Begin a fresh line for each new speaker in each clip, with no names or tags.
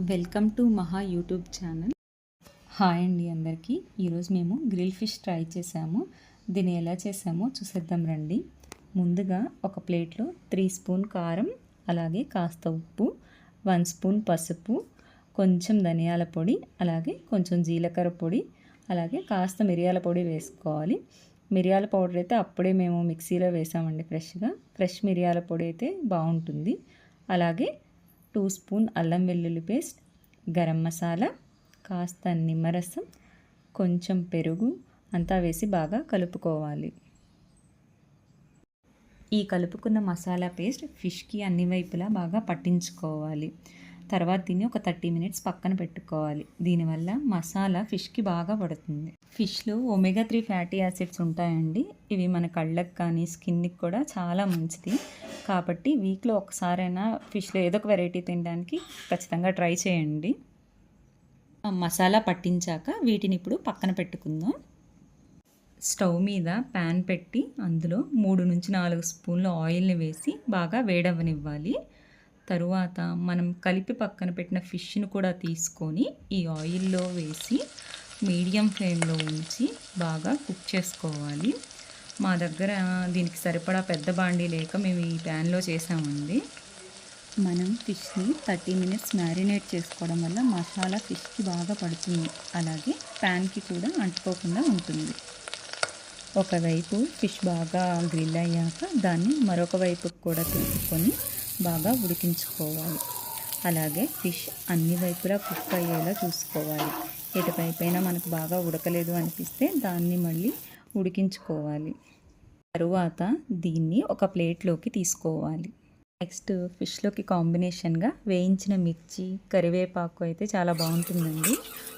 Welcome to Maha YouTube channel. Hi అండి అందరికీ. ఈరోజు మేము గ్రిల్ ఫిష్ ట్రై చేసాము. దీన్ని ఎలా చేసామో చూసేద్దాం రండి. ముందుగా ఒక ప్లేట్లో త్రీ స్పూన్ కారం అలాగే కాస్త ఉప్పు వన్ స్పూన్ పసుపు కొంచెం ధనియాల పొడి అలాగే కొంచెం జీలకర్ర పొడి అలాగే కాస్త మిరియాల పొడి వేసుకోవాలి. మిరియాల పౌడర్ అయితే అప్పుడే మేము మిక్సీలో వేసామండి ఫ్రెష్గా. ఫ్రెష్ మిరియాల పొడి అయితే బాగుంటుంది. అలాగే టూ స్పూన్ అల్లం వెల్లుల్లి పేస్ట్ గరం మసాలా కాస్త నిమ్మరసం కొంచెం పెరుగు అంతా వేసి బాగా కలుపుకోవాలి. ఈ కలుపుకున్న మసాలా పేస్ట్ ఫిష్కి అన్ని వైపులా బాగా పట్టించుకోవాలి. తర్వాత దీన్ని ఒక థర్టీ మినిట్స్ పక్కన పెట్టుకోవాలి. దీనివల్ల మసాలా ఫిష్కి బాగా పడుతుంది. ఫిష్లో ఒమేగా త్రీ ఫ్యాటీ యాసిడ్స్ ఉంటాయండి. ఇవి మన కళ్ళకు కానీ స్కిన్కి కూడా చాలా మంచిది. కాబట్టి వీక్లో ఒకసారైనా ఫిష్లో ఏదో ఒక వెరైటీ తినడానికి ఖచ్చితంగా ట్రై చేయండి. మసాలా పట్టించాక వీటిని ఇప్పుడు పక్కన పెట్టుకుందాం. స్టవ్ మీద ప్యాన్ పెట్టి అందులో మూడు నుంచి నాలుగు స్పూన్ల ఆయిల్ని వేసి బాగా వేడవనివ్వాలి తరువాత మనం కలిపి పక్కన పెట్టిన ఫిష్ను కూడా తీసుకొని ఈ ఆయిల్లో వేసి మీడియం ఫ్లేమ్లో ఉంచి బాగా కుక్ చేసుకోవాలి. మా దగ్గర దీనికి సరిపడా పెద్ద బాండీ లేక మేము ఈ ప్యాన్లో చేసామండి. మనం ఫిష్ని థర్టీ మినిట్స్ మ్యారినేట్ చేసుకోవడం వల్ల మసాలా ఫిష్కి బాగా పడుతుంది. అలాగే ప్యాన్కి కూడా అంటుకోకుండా ఉంటుంది. ఒకవైపు ఫిష్ బాగా గ్రిల్ అయ్యాక దాన్ని మరొక వైపుకు కూడా తీసుకొని బాగా ఉడికించుకోవాలి. అలాగే ఫిష్ అన్ని వైపులా కుక్ అయ్యేలా చూసుకోవాలి. ఎటువైపైనా మనకు బాగా ఉడకలేదు అనిపిస్తే దాన్ని మళ్ళీ ఉడికించుకోవాలి. తరువాత దీన్ని ఒక ప్లేట్లోకి తీసుకోవాలి. నెక్స్ట్ ఫిష్లోకి కాంబినేషన్గా వేయించిన మిర్చి కరివేపాకు అయితే చాలా బాగుంటుందండి.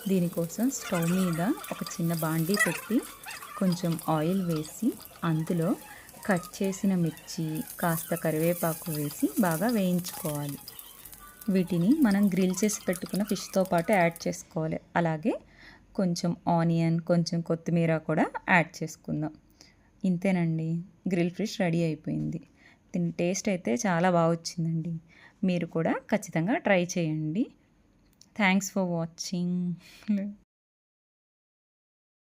దీనికోసం స్టవ్ మీద ఒక చిన్న బాండీ పెట్టి కొంచెం ఆయిల్ వేసి అందులో కట్ చేసిన మిర్చి కాస్త కరివేపాకు వేసి బాగా వేయించుకోవాలి. వీటిని మనం గ్రిల్ చేసి పెట్టుకున్న ఫిష్తో పాటు యాడ్ చేసుకోవాలి. అలాగే కొంచెం ఆనియన్ కొంచెం కొత్తిమీర కూడా యాడ్ చేసుకుందాం. ఇంతేనండి. గ్రిల్ ఫిష్ రెడీ అయిపోయింది. దీని టేస్ట్ అయితే చాలా బాగా వచ్చిందండి. మీరు కూడా ఖచ్చితంగా ట్రై చేయండి. Thanks for watching.